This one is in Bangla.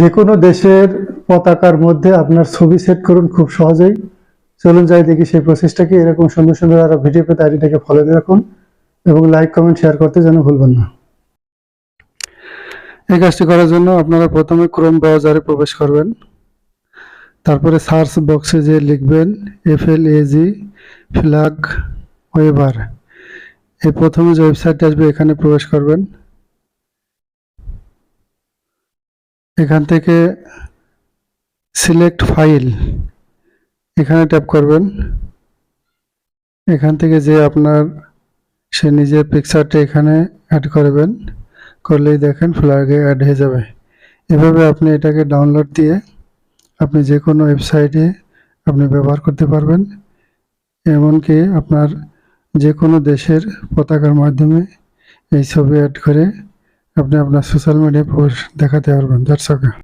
যে কোনো দেশের পতাকার মধ্যে আপনার ছবি সেট করুন খুব সহজেই। চলুন যাই দেখি সেই প্রসেসটাকে এরকম সুন্দর সুন্দর আরও ভিডিও পেতে আইডিটাকে ফলো দিয়ে রাখুন এবং লাইক কমেন্ট শেয়ার করতে যেন ভুলবেন না। এই কাজটি করার জন্য আপনারা প্রথমে ক্রোম ব্রাউজারে প্রবেশ করবেন। তারপরে সার্চ বক্সে যে লিখবেন F L A G flag weber এই প্রথমে যে ওয়েবসাইটটি আসবে, এখানে প্রবেশ করবেন। এখান থেকে সিলেক্ট ফাইল এখানে ট্যাপ করবেন। এখান থেকে যে আপনার, সে নিজের পিকচারটা এখানে অ্যাড করবেন। করলেই দেখেন ফ্ল্যাগে অ্যাড হয়ে যাবে। এভাবে আপনি এটাকে ডাউনলোড দিয়ে আপনি যে কোনো ওয়েবসাইটে আপনি ব্যবহার করতে পারবেন। এমনকি আপনার যে কোনো দেশের পতাকার মাধ্যমে এই ছবি অ্যাড করে আপনি আপনার সোশ্যাল মিডিয়ায় পোস্ট দেখাতে পারবেন দর্শকে